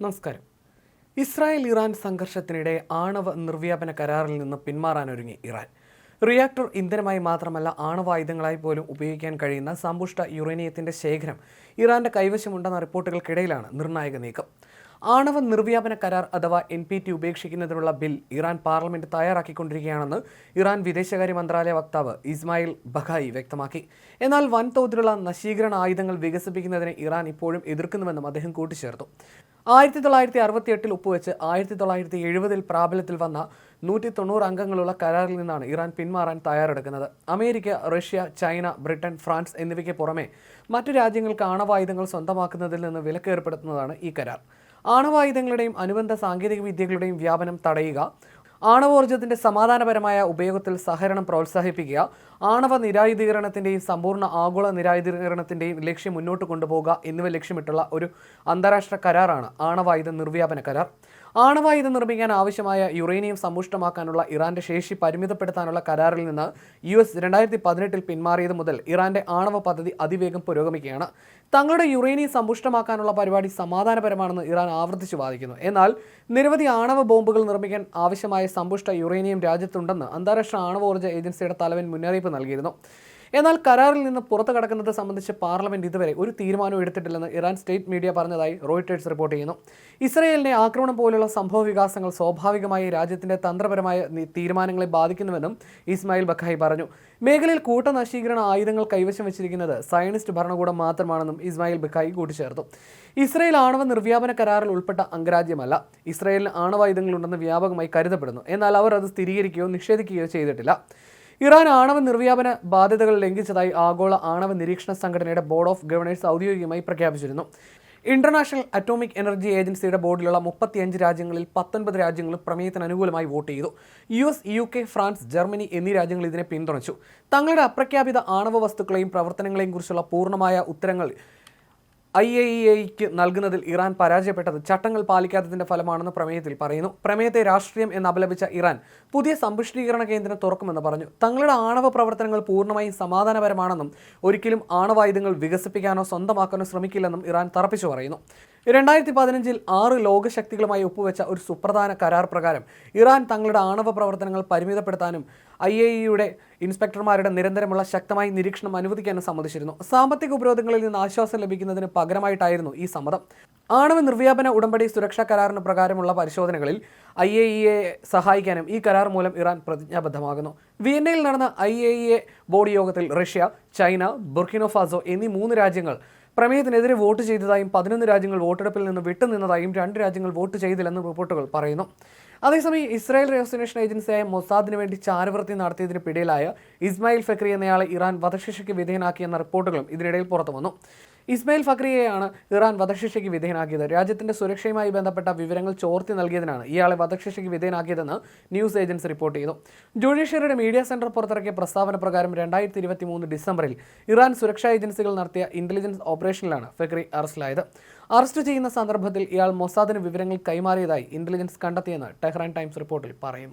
നമസ്കാരം. Israel Iran സംഘർഷത്തിനിടെ ആണവ നിർവ്യാപന കരാറിൽ നിന്ന് പിന്മാറാനൊരുങ്ങി ഇറാൻ. റിയാക്ടർ ഇന്ധനമായി മാത്രമല്ല ആണവായുധങ്ങളായി പോലും ഉപയോഗിക്കാൻ കഴിയുന്ന സമ്പുഷ്ട യുറേനിയത്തിന്റെ ശേഖരം ഇറാന്റെ കൈവശമുണ്ടെന്ന റിപ്പോർട്ടുകൾക്കിടയിലാണ് നിർണായക നീക്കം. ആണവ നിർവ്യാപന കരാർ അഥവാ എൻ പി ടി ഉപേക്ഷിക്കുന്നതിനുള്ള ബിൽ ഇറാൻ പാർലമെന്റ് തയ്യാറാക്കിക്കൊണ്ടിരിക്കുകയാണെന്ന് ഇറാൻ വിദേശകാര്യ മന്ത്രാലയ വക്താവ് ഇസ്മായിൽ ബഖായി വ്യക്തമാക്കി. എന്നാൽ വൻതോതിലുള്ള നശീകരണ ആയുധങ്ങൾ വികസിപ്പിക്കുന്നതിനെ ഇറാൻ ഇപ്പോഴും എതിർക്കുന്നുവെന്നും അദ്ദേഹം കൂട്ടിച്ചേർത്തു. ആയിരത്തി തൊള്ളായിരത്തി അറുപത്തി എട്ടിൽ ഒപ്പുവെച്ച് ആയിരത്തി തൊള്ളായിരത്തി എഴുപതിൽ പ്രാബല്യത്തിൽ വന്ന നൂറ്റി തൊണ്ണൂറ് അംഗങ്ങളുള്ള കരാറിൽ നിന്നാണ് ഇറാൻ പിന്മാറാൻ തയ്യാറെടുക്കുന്നത്. America Russia China Britain France എന്നിവയ്ക്ക് പുറമെ മറ്റു രാജ്യങ്ങൾക്ക് ആണവായുധങ്ങൾ സ്വന്തമാക്കുന്നതിൽ നിന്ന് വിലക്കേർപ്പെടുത്തുന്നതാണ് ഈ കരാർ. ആണവായുധങ്ങളുടെയും അനുബന്ധ സാങ്കേതിക വിദ്യകളുടെയും വ്യാപനം തടയുക ആണവോർജത്തിന്റെ സമാധാനപരമായ ഉപയോഗത്തിൽ സഹകരണം പ്രോത്സാഹിപ്പിക്കുക ആണവ നിരായുധീകരണത്തിന്റെയും സമ്പൂർണ ആഗോള നിരായുധീകരണത്തിന്റെയും ലക്ഷ്യം മുന്നോട്ട് കൊണ്ടുപോകുക എന്നിവ ലക്ഷ്യമിട്ടുള്ള ഒരു അന്താരാഷ്ട്ര കരാറാണ് ആണവായുധ നിർവ്യാപന കരാർ. ആണവായുധം നിർമ്മിക്കാൻ ആവശ്യമായ യുറേനിയം സമ്പുഷ്ടമാക്കാനുള്ള ഇറാന്റെ ശേഷി പരിമിതപ്പെടുത്താനുള്ള കരാറിൽ നിന്ന് യു എസ് രണ്ടായിരത്തി പതിനെട്ടിൽ പിന്മാറിയത് മുതൽ ഇറാന്റെ ആണവ പദ്ധതി അതിവേഗം പുരോഗമിക്കുകയാണ്. തങ്ങളുടെ യുറേനിയം സമ്പുഷ്ടമാക്കാനുള്ള പരിപാടി സമാധാനപരമാണെന്ന് ഇറാൻ ആവർത്തിച്ചു വാദിക്കുന്നു. എന്നാൽ നിരവധി ആണവ ബോംബുകൾ നിർമ്മിക്കാൻ ആവശ്യമായ സമ്പുഷ്ട യുറേനിയം രാജ്യത്തുണ്ടെന്ന് അന്താരാഷ്ട്ര ആണവോർജ ഏജൻസിയുടെ തലവൻ മുന്നറിയിപ്പ് നൽകിയിരുന്നു. എന്നാൽ കരാറിൽ നിന്ന് പുറത്തു കടക്കുന്നത് സംബന്ധിച്ച് പാർലമെന്റ് ഇതുവരെ ഒരു തീരുമാനവും എടുത്തിട്ടില്ലെന്ന് ഇറാൻ സ്റ്റേറ്റ് മീഡിയ പറഞ്ഞതായി റോയിട്ടേഴ്സ് റിപ്പോർട്ട് ചെയ്യുന്നു. ഇസ്രയേലിനെ ആക്രമണം പോലുള്ള സംഭവ വികാസങ്ങൾ സ്വാഭാവികമായി രാജ്യത്തിന്റെ തന്ത്രപരമായ തീരുമാനങ്ങളെ ബാധിക്കുന്നുവെന്നും ഇസ്മായിൽ ബഖായി പറഞ്ഞു. മേഖലയിൽ കൂട്ടനശീകരണ ആയുധങ്ങൾ കൈവശം വെച്ചിരിക്കുന്നത് സയനിസ്റ്റ് ഭരണകൂടം മാത്രമാണെന്നും ഇസ്മായിൽ ബഖായി കൂട്ടിച്ചേർത്തു. ഇസ്രയേൽ ആണവ നിർവ്യാപന കരാറിൽ ഉൾപ്പെട്ട അംഗരാജ്യമല്ല. ഇസ്രയേലിന് ആണവായുധങ്ങളുണ്ടെന്ന് വ്യാപകമായി കരുതപ്പെടുന്നു. എന്നാൽ അവർ അത് സ്ഥിരീകരിക്കുകയോ നിഷേധിക്കുകയോ ചെയ്തിട്ടില്ല. ഇറാൻ ആണവ നിർവ്യാപന ബാധ്യതകൾ ലംഘിച്ചതായി ആഗോള ആണവ നിരീക്ഷണ സംഘടനയുടെ ബോർഡ് ഓഫ് ഗവർണേഴ്സ് ഔദ്യോഗികമായി പ്രഖ്യാപിച്ചിരുന്നു. ഇന്റർനാഷണൽ അറ്റോമിക് എനർജി ഏജൻസിയുടെ ബോർഡിലുള്ള മുപ്പത്തിയഞ്ച് രാജ്യങ്ങളിൽ പത്തൊൻപത് രാജ്യങ്ങളും പ്രമേയത്തിന് അനുകൂലമായി വോട്ട് ചെയ്തു. U S U K France Germany എന്നീ രാജ്യങ്ങൾ ഇതിനെ പിന്തുണച്ചു. തങ്ങളുടെ അപ്രഖ്യാപിത ആണവ വസ്തുക്കളെയും പ്രവർത്തനങ്ങളെയും കുറിച്ചുള്ള പൂർണമായ ഉത്തരങ്ങൾ ഐ എ ഇ എക്ക് നൽകുന്നതിൽ ഇറാൻ പരാജയപ്പെട്ടത് ചട്ടങ്ങൾ പാലിക്കാത്തതിന്റെ ഫലമാണെന്ന് പ്രമേയത്തിൽ പറയുന്നു. പ്രമേയത്തെ രാഷ്ട്രീയം എന്ന് അപലപിച്ച ഇറാൻ പുതിയ സമ്പുഷ്ടീകരണ കേന്ദ്രം തുറക്കുമെന്ന് പറഞ്ഞു. തങ്ങളുടെ ആണവ പ്രവർത്തനങ്ങൾ പൂർണമായും സമാധാനപരമാണെന്നും ഒരിക്കലും ആണവായുധങ്ങൾ വികസിപ്പിക്കാനോ സ്വന്തമാക്കാനോ ശ്രമിക്കില്ലെന്നും ഇറാൻ തറപ്പിച്ചു പറയുന്നു. രണ്ടായിരത്തി പതിനഞ്ചിൽ ആറ് ലോകശക്തികളുമായി ഒപ്പുവെച്ച ഒരു സുപ്രധാന കരാർ പ്രകാരം ഇറാൻ തങ്ങളുടെ ആണവ പ്രവർത്തനങ്ങൾ പരിമിതപ്പെടുത്താനും ഐ എ ഇയുടെ ഇൻസ്പെക്ടർമാരുടെ നിരന്തരമുള്ള ശക്തമായ നിരീക്ഷണം അനുവദിക്കാനും സമ്മതിച്ചിരുന്നു. സാമ്പത്തിക ഉപരോധങ്ങളിൽ നിന്ന് ആശ്വാസം ലഭിക്കുന്നതിന് പകരമായിട്ടായിരുന്നു ഈ സമ്മതം. ആണവ നിർവ്യാപന ഉടമ്പടി സുരക്ഷാ കരാറിന് പ്രകാരമുള്ള പരിശോധനകളിൽ ഐ എ ഇയെ സഹായിക്കാനും ഈ കരാർ മൂലം ഇറാൻ പ്രതിജ്ഞാബദ്ധമാകുന്നു. വിയന്നയിൽ നടന്ന ഐ എ ഇ ബോർഡ് യോഗത്തിൽ റഷ്യ ചൈന ബുർക്കിനോഫാസോ എന്നീ മൂന്ന് രാജ്യങ്ങൾ പ്രമേയത്തിനെതിരെ വോട്ട് ചെയ്തതായും പതിനൊന്ന് രാജ്യങ്ങൾ വോട്ടെടുപ്പിൽ നിന്ന് വിട്ടുനിന്നതായും രണ്ട് രാജ്യങ്ങൾ വോട്ട് ചെയ്തില്ലെന്നും റിപ്പോർട്ടുകൾ പറയുന്നു. അതേസമയം ഇസ്രായേൽ റെസിനേഷൻ ഏജൻസിയായ മൊസാദിന് വേണ്ടി ചാരവൃത്തി നടത്തിയതിന് പിടിയിലായ ഇസ്മായിൽ ഫക്രി എന്നയാളെ ഇറാൻ വധശിക്ഷയ്ക്ക് വിധേയനാക്കിയെന്ന റിപ്പോർട്ടുകളും ഇതിനിടയിൽ പുറത്തു വന്നു. ഇസ്മായിൽ ഫക്രിയെയാണ് ഇറാൻ വധശിക്ഷയ്ക്ക് വിധേയനാക്കിയത്. രാജ്യത്തിന്റെ സുരക്ഷയുമായി ബന്ധപ്പെട്ട വിവരങ്ങൾ ചോർത്തി നൽകിയതിനാണ് ഇയാളെ വധശിക്ഷയ്ക്ക് വിധേയനാക്കിയതെന്ന് ന്യൂസ് ഏജൻസി റിപ്പോർട്ട് ചെയ്തു. ജുഡീഷ്യറിയുടെ മീഡിയ സെന്റർ പുറത്തിറക്കിയ പ്രസ്താവന പ്രകാരം രണ്ടായിരത്തി ഡിസംബറിൽ ഇറാൻ സുരക്ഷാ ഏജൻസികൾ നടത്തിയ ഇന്റലിജൻസ് ഓപ്പറേഷനിലാണ് ഫെക്രി അറസ്റ്റിലായത്. അറസ്റ്റ് ചെയ്യുന്ന സന്ദർഭത്തിൽ ഇയാൾ മൊസാദിന് വിവരങ്ങൾ കൈമാറിയതായി ഇന്റലിജൻസ് കണ്ടെത്തിയെന്ന് ടെഹ്റാൻ ടൈംസ് റിപ്പോർട്ടിൽ പറയുന്നു.